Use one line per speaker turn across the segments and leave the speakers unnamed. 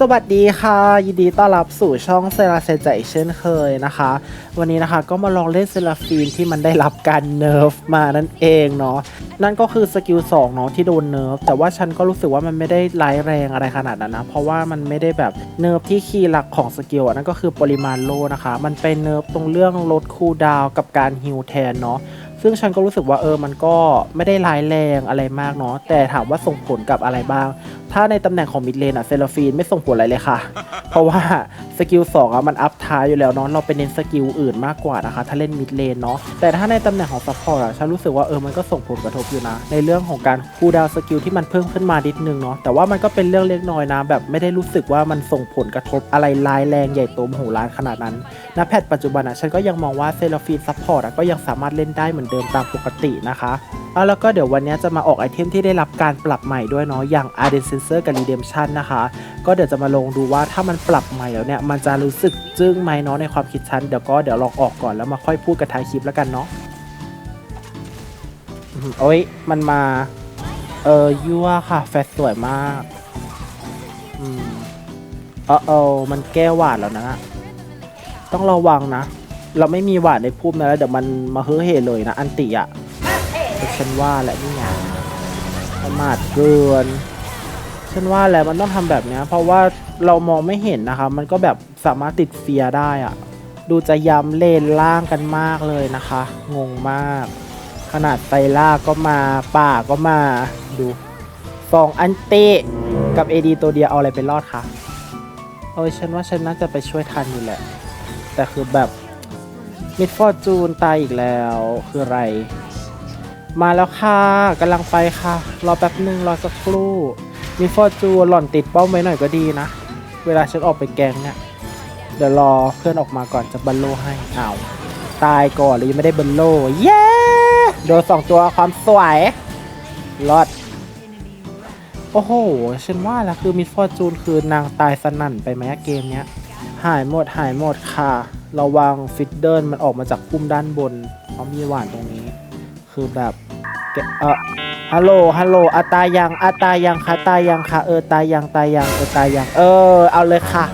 สวัสดีค่ะ ยินดีต้อนรับสู่ช่องเซราเซใจเช่นเคยนะคะ วันนี้นะคะก็มาลองเล่นเซราฟีนที่มันได้รับการเนิร์ฟมานั่นเองเนาะนั่นก็คือสกิล2เนาะที่โดนเนิร์ฟแต่ว่าฉันก็รู้สึกว่ามันไม่ได้ร้ายแรงอะไรขนาดนั้นนะ เพราะว่ามันไม่ได้แบบเนิร์ฟที่คีย์หลักของสกิลอะนั่นก็คือปริมาณโลนะคะ มันเป็นเนิร์ฟตรงเรื่องลดคูลดาวกับการฮิลแทนเนาะ ซึ่งฉันก็รู้สึกว่าเออมันก็ไม่ได้ร้ายแรงอะไรมากเนาะแต่ถามว่าส่งผลกับอะไรบ้าง ถ้าในตำแหน่งของมิดเลนอะเซลฟีนไม่ส่งผลอะไรเลยค่ะ เพราะว่าสกิล2อะมันอัพท้ายอยู่แล้วเนาะเราไปเน้นสกิลอื่นมากกว่านะคะถ้าเล่นมิดเลนเนาะแต่ถ้าในตำแหน่งของซัพพอร์ตอะฉันรู้สึกว่าเออมันก็ส่งผลกระทบอยู่นะ ในเรื่องของการคูดาวสกิลที่มันเพิ่มขึ้นมานิดนึงเนาะแต่ว่ามันก็เป็นเรื่องเล็กน้อยนะแบบไม่ได้รู้สึกว่ามันส่งผลกระทบอะไรร้ายแรงใหญ่โตมโหฬารขนาดนั้นณแพทปัจจุบันอะฉันก็ยังมองว่าเซลฟีนซัพพอร์ตอะก็ยังสามารถเล่นได้เหมือนเดิมตามปกตินะคะเอาแล้วก็เดี๋ยววันนี้จะมาออกไอเทมที่ได้รับการปรับใหม่ด้วยเนาะอย่าง a r d e n Sensor กับ Redemption นะคะ ก็เดี๋ยวจะมาลงดูว่าถ้ามันปรับใหม่แล้วเนี่ย มันจะรู้สึกจึ้งไหมเนาะในความคิดฉัน เดี๋ยวก็เดี๋ยวลองออกก่อนแล้วมาค่อยพูดกันท้ายคลิปแล้วกันเนาะโอ้ยมันมา เออยั่วค่ะ แฟตสวยมากอืมเออเออมันแก้หวาดแล้วนะ ต้องระวังนะ เราไม่มีหวาดในพุ่มนะแล้วเดี๋ยวมันมาเฮ้อเฮเลยนะ อันติอะแต่ฉันว่าแหละนี่ไงประมาทเกิน ฉันว่าแหละมันต้องทำแบบเนี้ยเพราะว่าเรามองไม่เห็นนะคะ มันก็แบบสามารถติดเฟียได้อะดูจะย้ำเลนล่างกันมากเลยนะคะ งงมาก ขนาดไตล่าก็มาป่าก็มาดูฟองอันติกับ AD ตัวเดียวเอาอะไรไปรอดคะเออฉันว่าฉันน่าจะไปช่วยทันอยู่แหละ แต่คือแบบ มิดฟอร์จูนตายอีกแล้วคืออะไร มาแล้วค่ะกำลังไปค่ะ รอแป๊บหนึ่งรอสักครู่มิดฟอร์จูนหล่อนติดป้อมไว้หน่อยก็ดีนะ เวลาฉันออกไปแกงเนี่ย เดี๋ยวรอเพื่อนออกมาก่อนจะบันโลให้อ้าวตายก่อนเลยยังไม่ได้บันโลเย้โดนสองตัวความสวยรอดโอ้โห ฉันว่าแล้วคือมิดฟอร์จูนคือนางตายสนั่นไปไหมะเกมเนี้ย หายหมดหายหมดค่ะ ระวังฟิตเดิลมันออกมาจากพุ่มด้านบนเพราะมีหวานตรงนี้ คือแบบแกเออฮัลโหลฮัลโหลอาตายังอาตายังค่ะตายังค่ะเออตายังตายังเออตายังเออ เอาเลยค่ะ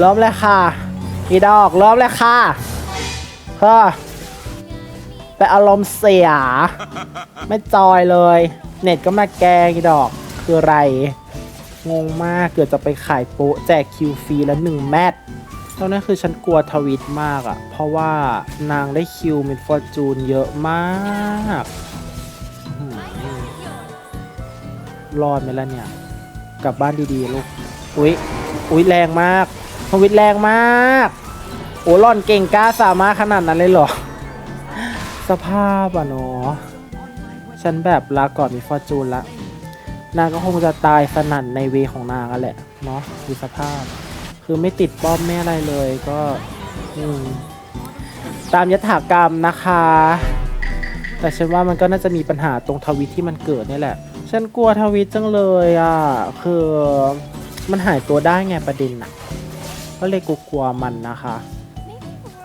ล้อมเลยค่ะอีดอกล้อมเลยค่ะเฮ้อแต่อารมณ์เสีย ไม่จอยเลย เน็ตก็มาแกงอีดอกคืออะไร งงมากเกิดจะไปขายโป๊ะแจกคิวฟรีแล้วหนึ่งแมตช์ ตอนนั้นคือฉันกลัวทวิตมากอะ่ะ เพราะว่านางได้คิวมิดฟอร์จูนเยอะมากรอดไหมล่ะเนี่ย กลับบ้านดีๆลูก อุ๊ย อุ๊ยแรงมากทวิตแรงมาก โอ้ร่อนเก่งกล้าสามารถขนาดนั้นเลยเหรอ สภาพอะเนาะฉันแบบลาก่อนมีฟอร์จูนละ นางก็คงจะตายสนั่นในเวของนางอะแหละ เนาะดูสภาพ คือไม่ติดป้อมไม่อะไรเลยก็ตามยถากรรมนะคะ แต่ฉันว่ามันก็น่าจะมีปัญหาตรงทวิตที่มันเกิดนี่แหละ ฉันกลัวทวิตจังเลยอะ คือมันหายตัวได้ไงประเด็นอะ ก็เลยกลัวมันนะคะ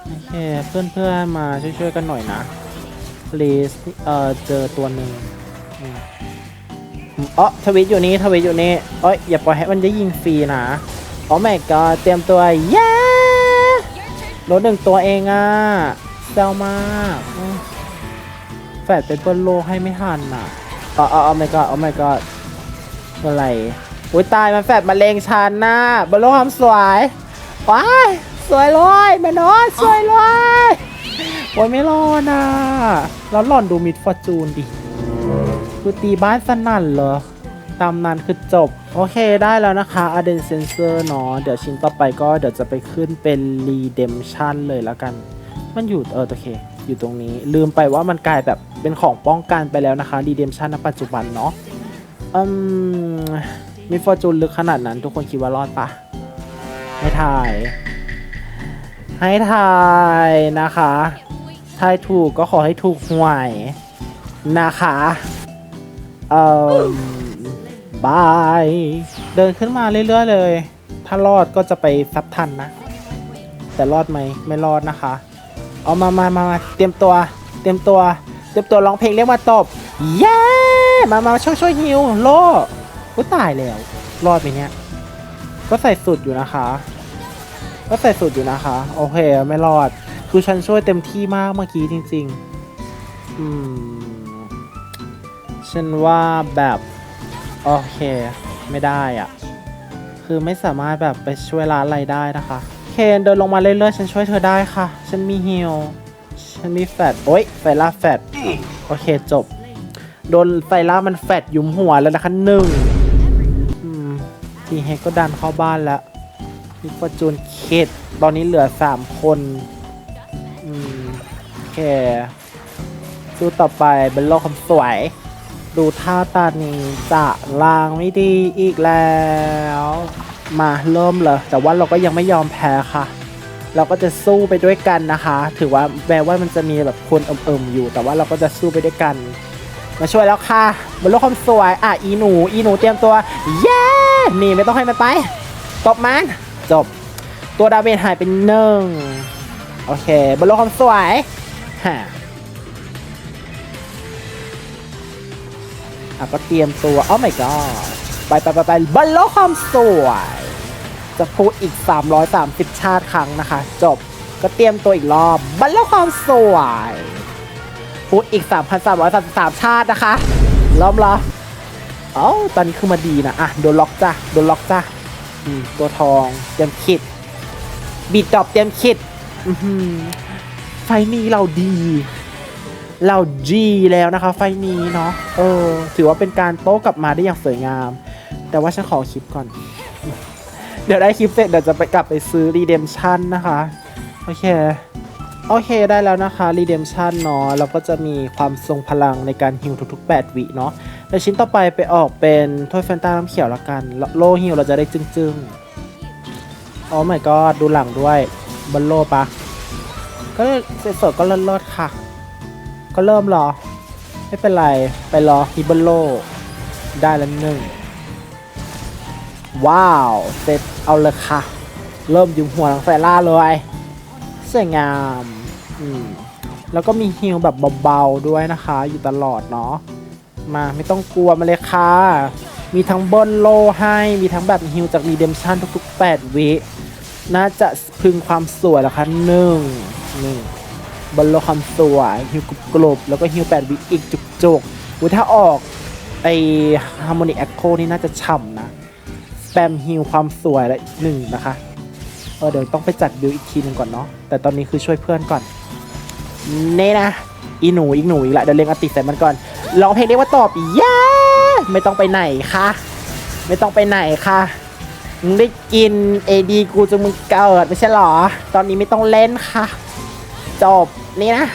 โอเคเพื่อนๆมาช่วยๆกันหน่อยนะ please เอ่อเจอตัวหนึ่งอ๋อทวิตอยู่นี่ทวิตอยู่นี่เอ้ยอย่าปล่อยให้มันได้ยิงฟรีนะ โอ้แม่ก็เตรียมตัวเย้รถหนึ่งตัวเองอะเซลมากแฟดเป็นเปิลโลให้ไม่ทันอะอ๋ออ๋อโอ้ไม่ก็โอ้ไม่ก็อะไรอุ้ยตายมันแฟดมาเลงชันน่ะเบลโลความสวยว้ายสวยเลยแม่น้อยสวยเลยโอ้ยไม่รอดน่ะแล้วหล่อนดูมิดฟอร์จูนดิคือตีบ้านสนั่นเหรอามนั้นคือจบ โอเคได้แล้วนะคะ a d e n Sensor เนาะเดี๋ยวชิ้นต่อไปก็เดี๋ยวจะไปขึ้นเป็น Redemption เลยแล้วกัน มันอยู่เออโอเค อยู่ตรงนี้ ลืมไปว่ามันกลายแบบเป็นของป้องกันไปแล้วนะคะ Redemption ณปัจจุบันเนาะอืมมีฟอร์จูนลึกขนาดนั้น ทุกคนคิดว่ารอดปะให้ทาย ให้ทายนะคะทายถูกก็ขอให้ถูกหวยนะคะเอ่อ บาย เดินขึ้นมาเรื่อยๆเลย ถ้ารอดก็จะไปซับทันนะ แต่รอดไหมไม่รอดนะคะ เอามามามามาเตรียมตัว เตรียมตัว เตรียมตัวร้องเพลงเรียกว่าตบเย้ มามาช่วยช่วยฮิวโลก็ตายแล้ว รอดไปเนี้ยก็ก็ใส่สุดอยู่นะคะ ก็ใส่สุดอยู่นะคะ โอเค ไม่รอด คือฉันช่วยเต็มที่มากเมื่อกี้จริง ๆ อืม ฉันว่าแบบ โอเค ไม่ได้อะคือไม่สามารถแบบไปช่วยร้านอะไรได้นะคะ เคนเดินลงมาเรื่อยๆ ฉันช่วยเธอได้ค่ะ ฉันมีฮิลฉันมีแฟดโอ๊ยไฟล่าแฟดโอเคจบ โดนไฟล่ามันแฟดยุมหัวแล้วนะคะหนึ่งทีเฮก็ดันเข้าบ้านแล้วมีฟอร์จูนเคดตอนนี้เหลือสามคนอืมโอเคสู้ต่อไปเป็นโลกคำสวย ดูท่าตานี้จะลางไม่ดีอีกแล้ว มาเริ่มเลย แต่ว่าเราก็ยังไม่ยอมแพ้ค่ะ เราก็จะสู้ไปด้วยกันนะคะ ถือว่าแม้ว่ามันจะมีแบบคนเอิ่มๆอยู่ แต่ว่าเราก็จะสู้ไปด้วยกัน มาช่วยแล้วค่ะบนโลกความสวยอะอีหนู อีหนูเตรียมตัวเย้นี่ไม่ต้องให้มันไปตบมันจบ ตัวดาเมจหายเป็นหนึ่งโอเคบนโลกความสวยฮะ อะก็เตรียมตัวโอ้ my god ไปไปไปไปบนโลกความสวย จะพูดอีก 330 ชาติครั้งนะคะ จบก็เตรียมตัวอีกรอบบรรลุความสวย พูดอีก 3,333 ชาตินะคะล้อมเหรอเอ้าตอนนี้คือมาดีนะ อะ โดนล็อกจ้ะ โดนล็อกจ้ะอืมตัวทอง เตรียมคิด บีดดอบเตรียมคิดอือหือไฟนี้เราดี เราจีแล้วนะคะ ไฟนี้เนาะเออ ถือว่าเป็นการโต้กลับมาได้อย่างสวยงาม แต่ว่าฉันขอคลิปก่อน เดี๋ยวได้คลิปเสร็จเดี๋ยวจะไปกลับไปซื้อ Redemption นะคะ โอเค โอเคได้แล้วนะคะ Redemption เนาะแล้วก็จะมีความทรงพลังในการฮิวทุกๆ 8 วิเนาะแล้วชิ้นต่อไปไปออกเป็นถ้วยแฟนตาน้ำเขียวละกัน โลฮิวเราจะได้จึ้งๆโอ้ my god ดูหลังด้วยบนโลปะก็เสร็จสดก็เลิศเลิศค่ะ ก็เริ่มรอ ไม่เป็นไร ไปรอฮิบโลได้แล้วหนึ่ง ว้าว เสร็จเอาเลยค่ะ เริ่มยุมหัวหลังไฟล่าเลยสวยงามอืมแล้วก็มีฮิลแบบเบาๆด้วยนะคะ อยู่ตลอดเนาะมาไม่ต้องกลัวมาเลยค่ะ มีทั้งเบิลโลให้มีทั้งแบบฮิลจากรีเดมชันทุกๆ 8 วิ น่าจะพึงความสวยแล้วค่ะหนึ่งหนี่เบิ้ลโลความสวยฮิลกรุบๆแล้วก็ฮิล8วิอีกจุกๆอุ๊ยถ้าออกไอฮาร์โมนิกแอคโคนี่น่าจะฉ่ำนะแปมฮิลความสวยและหนึ่งนะคะเออเดี๋ยวต้องไปจัดบิลอีกทีหนึ่งก่อนเนาะแต่ตอนนี้คือช่วยเพื่อนก่อนเน่นะอีหนูอีกหนูอีกละเดี๋ยวเรียงอติใส่มันก่อนร้องเพลงได้ว่าตอบเย้ไม่ต้องไปไหนคะไม่ต้องไปไหนคะมึงได้กินเอดีกูจนมึงเกิดไม่ใช่หรอ ตอนนี้ไม่ต้องเล่นค่ะ จบ นี่นะ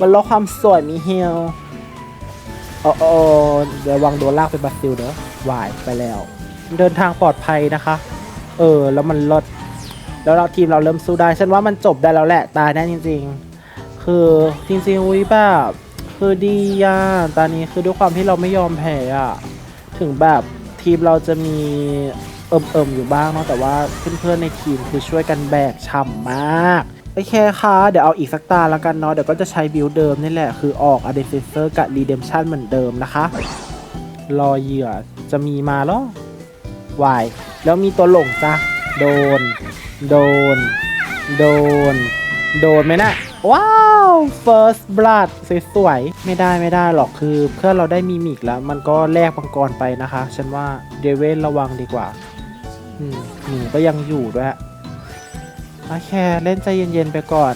มันลดความสวยมีฮิลโอ้โอเดี๋ยววางโดนลากไปบราซิลเด้อวายไปแล้ว เดินทางปลอดภัยนะคะ เออ แล้วมันลด แล้วเราทีมเราเริ่มสู้ได้ ฉันว่ามันจบได้แล้วแหละ ตายแน่จริง ๆ คือจริงๆอุ้ยแบบคือดีอะตอนนี้คือด้วยความที่เราไม่ยอมแพ้อะ ถึงแบบทีมเราจะมีเอิ่มๆอยู่บ้างเนาะแต่ว่าเพื่อนๆในทีมคือช่วยกันแบกฉ่ำมากโอเคค่ะ เดี๋ยวเอาอีกสักตาแล้วกันเนาะ เดี๋ยวก็จะใช้บิลเดิมนี่แหละ คือออกอเดนเซอร์กับรีเดมชันเหมือนเดิมนะคะ รอเหยื่อจะมีมาแล้ววาย แล้วมีตัวหลงจ้ะ โดน โดน โดน โดนไหมนะ ว้าว first blood สวยๆ ไม่ได้ไม่ได้หรอกคือเพื่อนเราได้มีมิกแล้ว มันก็แลกมังกรไปนะคะ ฉันว่าเดเวนระวังดีกว่า อืมหนูก็ยังอยู่ด้วย โอเค เล่นใจเย็นๆไปก่อน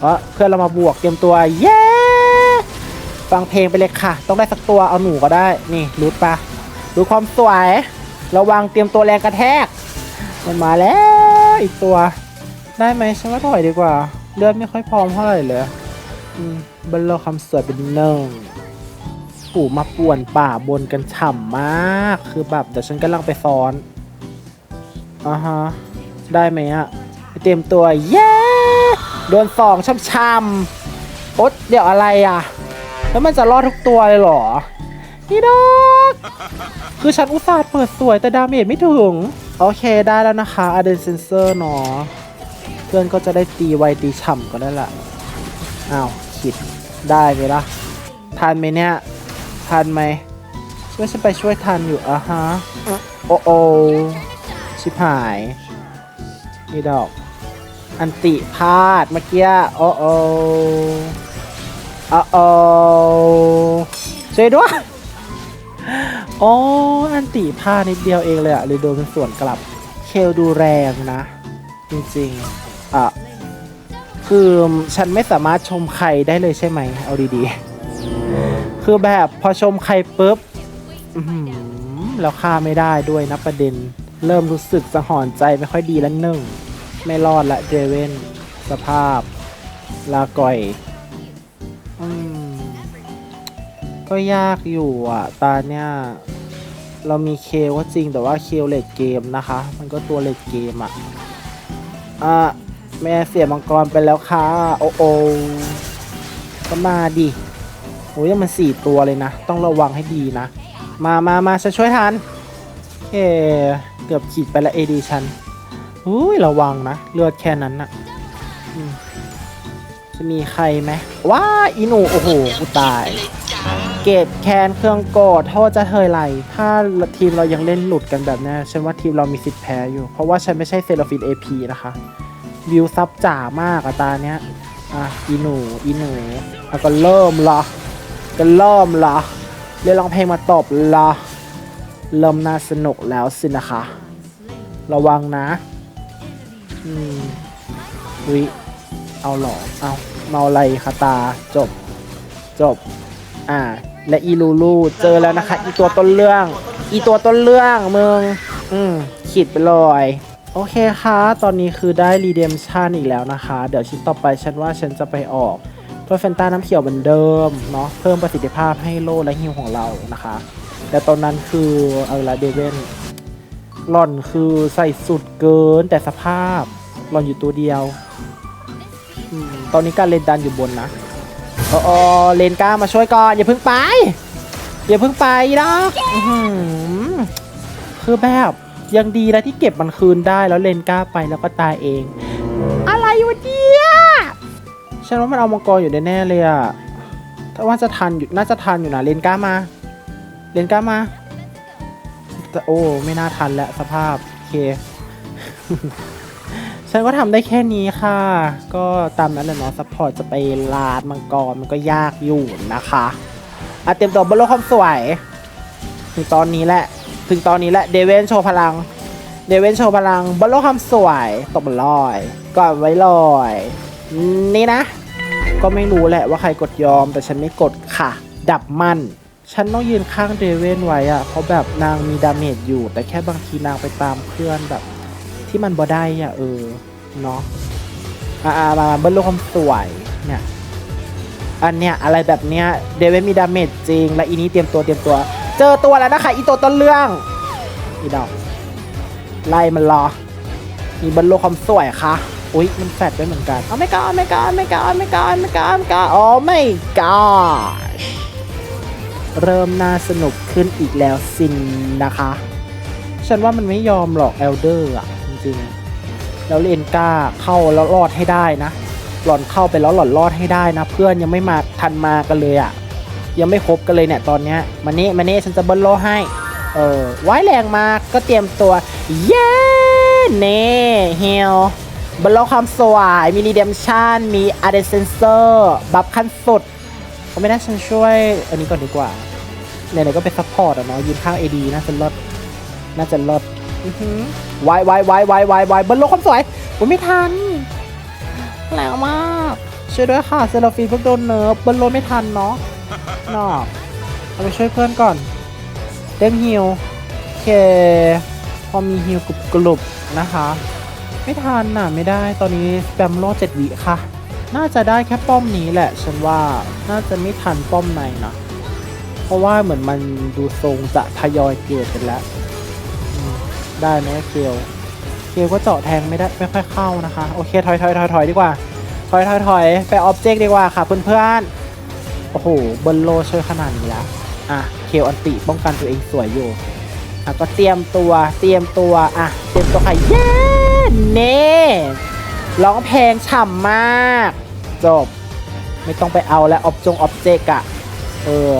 เออเพื่อนเรามาบวกเตรียมตัวเย้ฟังเพลงไปเลยค่ะ ต้องได้สักตัวเอาหนูก็ได้นี่รูดปะดูความสวย ระวังเตรียมตัวแรงกระแทก มันมาแล้วอีกตัว ได้ไหมฉันว่าถอยดีกว่า เลือดไม่ค่อยพร้อมเท่าไหร่เลยอืมบัลโลคำสวยเป็นหนึ่งปู่มาป่วนป่าบนกันฉ่ำมาก คือแบบเดี๋ยวฉันกำลังไปซ้อนอ่าฮะ ได้ไหมอะ เตรียมตัว เย้ โดนสองช่ำๆโอ๊ตเดี๋ยวอะไรอะ แล้วมันจะรอดทุกตัวเลยเหรอพี่ดอก คือฉันอุตส่าห์เปิดสวยแต่ดาเมจไม่ถึง โอเคได้แล้วนะคะอ d เดนเซนเซอร์เนาะเพื่อนก็จะได้ตีไวตีฉ่ำก็ได้ละอ้าวคิดได้ไหมล่ะทันไหมเนี่ยทันไหมช่วยฉันไปช่วยทันอยู่อะฮะ โอ้โอชิบหาย นี่ดอก อันติพลาดเมื่อกี้โอ้โอโอ้โอช่วยด้วยโอ้อันติพลาดนิดเดียวเองเลยอะเลยโดนเป็นส่วนกลับ เคลดูแรงนะ จริงๆ อะ คือฉันไม่สามารถชมใครได้เลยใช่ไหม เอาดีๆ คือแบบพอชมใครปุ๊บแล้วฆ่าไม่ได้ด้วยนะประเด็น เริ่มรู้สึกสะหอนใจไม่ค่อยดีแล้วหนึ่ง ไม่รอดละเดเวนสภาพ ลาก่อยอืมก็ยากอยู่อะ ตาเนี่ย เรามีเคลก็จริงแต่ว่าเคลเลดเกมนะคะ มันก็ตัวเลดเกมอะ อะ แม่เสียมังกรไปแล้วค่ะ โอโอก็มาดิโอ้ยมันสี่ตัวเลยนะ ต้องระวังให้ดีนะ มามามาฉันช่วยทันเอเกือบขีดไปละเอดีชัน อุ้ยระวังนะเลือดแค่นั้นนะจะมีใครไหมว้าอีหนูโอ้โหกูตาย เกตแคนเครื่องโกรธโทษจะเทยไรถ้าทีมเรายังเล่นหลุดกันแบบนี้ฉันว่าทีมเรามีสิทธิ์แพ้อยู่ เพราะว่าฉันไม่ใช่เซราฟินเอพีนะคะวิวซับจ๋ามากอะตาเนี้ยอะอีหนูอีหนูอะก็เริ่มละก็เริ่มละเรียกร้องเพลงมาตบละเริ่มน่าสนุกแล้วสินะคะ ระวังนะ อืมวิเอาหรอเอาเมาไรคะตาจบ จบ อ่า และอีลูลูเจอแล้วนะคะ อีตัวต้นเรื่อง อีตัวต้นเรื่องมึง อืมขีดไปเลย โอเคค่ะ ตอนนี้คือได้ Redemption อีกแล้วนะคะ เดี๋ยวชิ้นต่อไปฉันว่าฉันจะไปออกตัวเฟนต้าน้ำเขียวเหมือนเดิมเนาะเพิ่มประสิทธิภาพให้โลและฮิวของเรานะคะ แต่ตอนนั้นคือเอาละเดเวน หล่อนคือใส่สุดเกินแต่สภาพ หล่อนอยู่ตัวเดียวอมตอนนี้การเลนดันอยู่บนนะอ๋ออเลนก้ามาช่วยก่อน อย่าเพิ่งไปอย่าเพิ่งไปดอกคือแบบยังดีนะที่เก็บมันคืนได้แล้วเลนก้าไปแล้วก็ตายเอง อะไรวะเนี่ยฉันว่ามันเอามังกรอยู่แน่เลยอะถ้าว่าจะทันอยู่น่าจะทันอยู่นะเลนก้ามา เลนก้ามา โอ้ไม่น่าทันแล้วสภาพโอเค ฉันก็ทำได้แค่นี้ค่ะ ก็ตามนั้นแหละเนาะซัพพอร์ตจะไปลาดมังกรมันก็ยากอยู่นะคะอะเตรียมตัวบนโลกความสวย ถึงตอนนี้แหละ ถึงตอนนี้แหละเดเวนโชว์พลังเดเวนโชว์พลังบนโลกความสวยตบลอยก่อนไว้ลอย นี่นะ ก็ไม่รู้แหละว่าใครกดยอมแต่ฉันไม่กดค่ะ ดับมัน ฉันต้องยืนข้างเดเวนไว้อะเพราะแบบนางมีดาเมจอยู่ แต่แค่บางทีนางไปตามเพื่อนแบบ ที่มันบ่ได้อะเออ เนาะอ่ามาเบิ้ลลความสวยเนี่ยอันเนี้ยอะไรแบบเนี้ยเดเวนมีดาเมจจริง และอีนี้เตรียมตัวเตรียมตัว เจอตัวแล้วนะคะอีตัวต้นเรื่องอีดอกไล่มันรอ มีบรรลุความสวยค่ะอุ๊ยมันแฟดด้วยเหมือนกันอ๋อไม่กอไม่กอไม่กอไม่กอ เริ่มน่าสนุกขึ้นอีกแล้วสินนะคะ ฉันว่ามันไม่ยอมหรอกเอลเดอร์อะ จริงๆ แล้วเลนก้าเข้าแล้วรอดให้ได้นะ หล่อนเข้าไปแล้วหล่อนรอดให้ได้นะ เพื่อนยังไม่มาทันมากันเลยอะ ยังไม่ครบกันเลยเนี่ยตอนเนี้ยมานี่มานี่ฉันจะเบิ้ลโลให้ เออไว้แรงมากก็เตรียมตัวเย้เน่เฮลบนโลกความสวยมีรีเดมชันมีอาร์เดนเซนเซอร์ บัฟขั้นสุด ก็ไม่ได้ฉันช่วยอันนี้ก่อนดีกว่าไหนๆก็เป็นซัพพอร์ตอะเนาะยืนข้างเอดีน่าจะลดน่าจะลดอือหือไวไวไวไวไวไวบนโลกความสวยผมไม่ทันแรงมากช่วยด้วยค่ะเซลฟีเพิ่งโดนเนิร์ฟบนโลไม่ทันเนาะนอกเอาไปช่วยเพื่อนก่อนเต็มฮิวโอเคพอมีฮิวกรุบกรุบนะคะ ไม่ทันน่ะไม่ได้ตอนนี้แปมโลเจ็ดวิค่ะ น่าจะได้แค่ป้อมนี้แหละ ฉันว่าน่าจะไม่ทันป้อมในนะเพราะว่าเหมือนมันดูทรงจะทยอยเกิดกันแล้ว ได้ไหมเกลเกลก็เจาะแทงไม่ได้ไม่ค่อยเข้านะคะ โอเคถอยถอยถอยถอยดีกว่า ถอยถอยถอยไปออบเจกต์ดีกว่าค่ะเพื่อนๆโอ้โหบนโลช่วยขนาดนี้แล้วอะเคลอันติป้องกันตัวเองสวยอยู่อะก็เตรียมตัวเตรียมตัวอะเตรียมตัวค่ะเย้เน่ ร้องเพลงฉ่ำมาก จบ ไม่ต้องไปเอาแล้วออบจงออบเจกอะเออ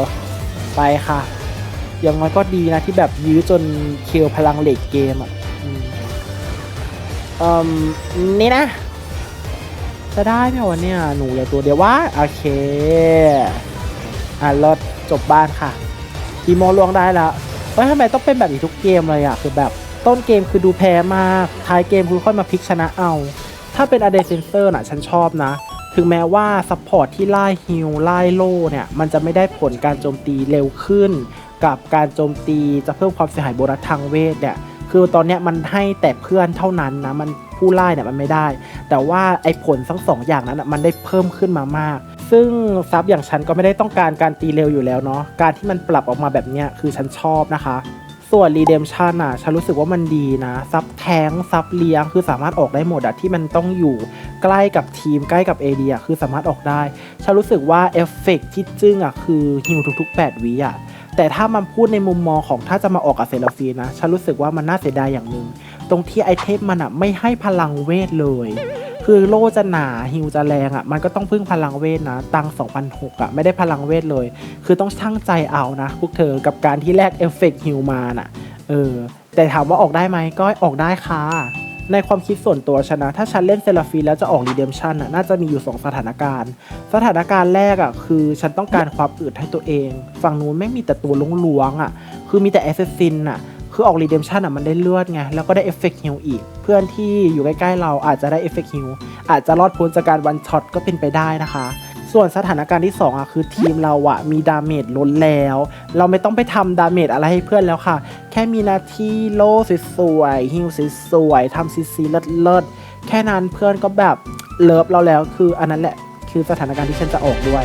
ไปค่ะอย่างน้อยก็ดีนะที่แบบยื้อจนเคลพลังเลดเกมอะอืมอ่มนี่นะ จะได้ไหมวะเนี่ย หนูเหลือตัวเดียวว่าโอเค อะรถจบบ้านค่ะอีโมลวงได้แล้วเฮ้ยทำไมต้องเป็นแบบนี้ทุกเกมเลยอะคือแบบต้นเกมคือดูแพ้มาก ท้ายเกมคือค่อยมาพลิกชนะเอา ถ้าเป็นอเดเซนเซอร์น่ะฉันชอบนะ ถึงแม้ว่าซัพพอร์ตที่ไล่ฮิลไล่โล่เนี่ย มันจะไม่ได้ผลการโจมตีเร็วขึ้น กับการโจมตีจะเพิ่มความเสียหายโบนัสทางเวทเนี่ย คือตอนเนี้ยมันให้แต่เพื่อนเท่านั้นนะ มันผู้ไล่เนี่ยมันไม่ได้ แต่ว่าไอ้ผลทั้งสองอย่างนั้นมันได้เพิ่มขึ้นมามาก ซึ่งซับอย่างฉันก็ไม่ได้ต้องการการตีเร็วอยู่แล้วเนาะ การที่มันปรับออกมาแบบเนี้ยคือฉันชอบนะคะ ส่วน Redemption อะ ฉันรู้สึกว่ามันดีนะ ซับแทงซับเลี้ยง คือสามารถออกได้หมดอะที่มันต้องอยู่ใกล้กับทีมใกล้กับเอเดียคือสามารถออกได้ ฉันรู้สึกว่าเอฟเฟกต์ที่จึ้งอะคือฮิวทุกๆ 8วิอะแต่ถ้ามันพูดในมุมมองของถ้าจะมาออกกับเซราฟีนะ ฉันรู้สึกว่ามันน่าเสียดายอย่างหนึ่ง ตรงที่ไอเทมมันอะไม่ให้พลังเวทเลย คือโล่จะหนาฮิวจะแรงอะมันก็ต้องพึ่งพลังเวทนะ ตัง2,006อะไม่ได้พลังเวทเลย คือต้องช่างใจเอานะ พวกเธอกับการที่แลกเอฟเฟกต์ฮิวมาน่ะเออแต่ถามว่าออกได้ไหมก็ออกได้ค่ะในความคิดส่วนตัวฉันนะ ถ้าฉันเล่นเซราฟีแล้วจะออกรีเดมชันน่ะน่าจะมีอยู่ 2 สถานการณ์ สถานการณ์แรกอะคือฉันต้องการความอึดให้ตัวเอง ฝั่งนู้นไม่งมีแต่ตัวล้วงอะคือมีแต่แอสซ s ซินอะ คือออกรีเดมชันอะมันได้เลือดไง แล้วก็ได้เอฟเฟกต์ฮิลอีก เพื่อนที่อยู่ใกล้ๆเราอาจจะได้เอฟเฟกต์ฮิลอาจจะรอดพ้นจากการวันช็อตก็เป็นไปได้นะคะ ส่วนสถานการณ์ที่ 2อะคือทีมเราอะมีดาเมจล้นแล้ว เราไม่ต้องไปทำดาเมจอะไรให้เพื่อนแล้วค่ะ แค่มีหนาที่โล่สวยๆฮิลสวยๆทำซีซีเลิศๆแค่นั้นเพื่อนก็แบบเลิฟเราแล้วคืออันนั้นแหละคือสถานการณ์ที่ฉันจะออกด้วย